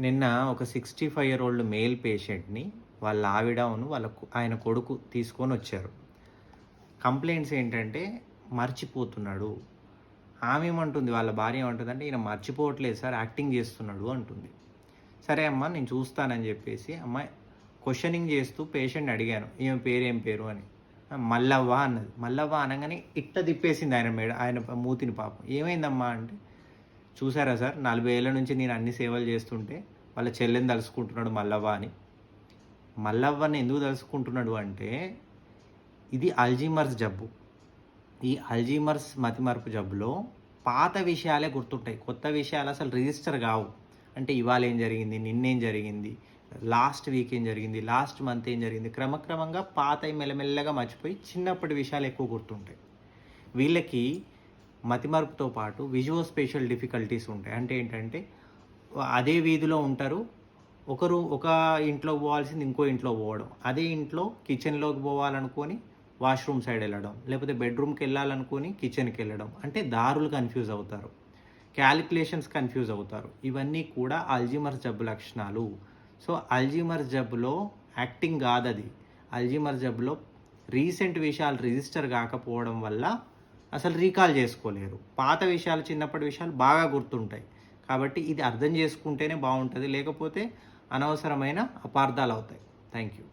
నిన్న ఒక sixty five year old male పేషెంట్ని వాళ్ళ ఆవిడను వాళ్ళ ఆయన కొడుకు తీసుకొని వచ్చారు. కంప్లైంట్స్ ఏంటంటే మర్చిపోతున్నాడు. ఆమె ఏమంటుంది వాళ్ళ భార్య ఏమంటుంది అంటే ఈయన మర్చిపోవట్లేదు సార్ యాక్టింగ్ చేస్తున్నాడు అంటుంది. సరే అమ్మ నేను చూస్తానని చెప్పేసి అమ్మ క్వశ్చనింగ్ చేస్తూ పేషెంట్ అడిగాను ఈమె పేరు ఏం పేరు? అని. మల్లవ్వ అన్నది. మల్లవ్వ అనగానే ఇట్ట తిప్పేసింది ఆయన మేడ ఆయన మూతిని పాపం. ఏమైందమ్మా అంటే చూసారా సార్? నలభై ఏళ్ళ నుంచి నేను అన్ని సేవలు చేస్తుంటే వాళ్ళ చెల్లెని తలుసుకుంటున్నాడు మల్లవ్వ అని. మల్లవ్వని ఎందుకు తలుసుకుంటున్నాడు అంటే ఇది అల్జీమర్స్ జబ్బు. ఈ అల్జీమర్స్ మతిమరుపు జబ్బులో పాత విషయాలే గుర్తుంటాయి. కొత్త విషయాలు అసలు రిజిస్టర్ కావు. అంటే ఇవాళ ఏం జరిగింది? నిన్నేం జరిగింది? లాస్ట్ వీక్ ఏం జరిగింది? లాస్ట్ మంత్ ఏం జరిగింది? క్రమక్రమంగా పాత మెల్లమెల్లగా మర్చిపోయి చిన్నప్పటి విషయాలు ఎక్కువ గుర్తుంటాయి. వీళ్ళకి మతిమరుపుతో పాటు విజువల్ స్పెషల్ డిఫికల్టీస్ ఉంటాయి. అంటే ఏంటంటే అదే వీధిలో ఉంటారు ఒకరు ఒక ఇంట్లో పోవాల్సింది ఇంకో ఇంట్లో పోవడం. అదే ఇంట్లో కిచెన్లోకి పోవాలనుకొని వాష్రూమ్ సైడ్ వెళ్ళడం లేకపోతే బెడ్రూమ్కి వెళ్ళాలనుకొని కిచెన్కి వెళ్ళడం. అంటే దారులు కన్ఫ్యూజ్ అవుతారు. క్యాలిక్యులేషన్స్ కన్ఫ్యూజ్ అవుతారు. ఇవన్నీ కూడా అల్జీమర్స్ జబ్బు లక్షణాలు. సో అల్జీమర్స్ జబ్బులో యాక్టింగ్ కాదది. అల్జీమర్స్ జబ్బులో రీసెంట్ విషయాలు రిజిస్టర్ కాకపోవడం వల్ల అసలు రీకాల్ చేసుకోలేరు. పాత విషయాలు చిన్నప్పటి విషయాలు బాగా గుర్తుంటాయి. కాబట్టి ఇది అర్థం చేసుకుంటేనే బాగుంటుంది. లేకపోతే అనవసరమైన అపార్థాలు అవుతాయి థ్యాంక్ యూ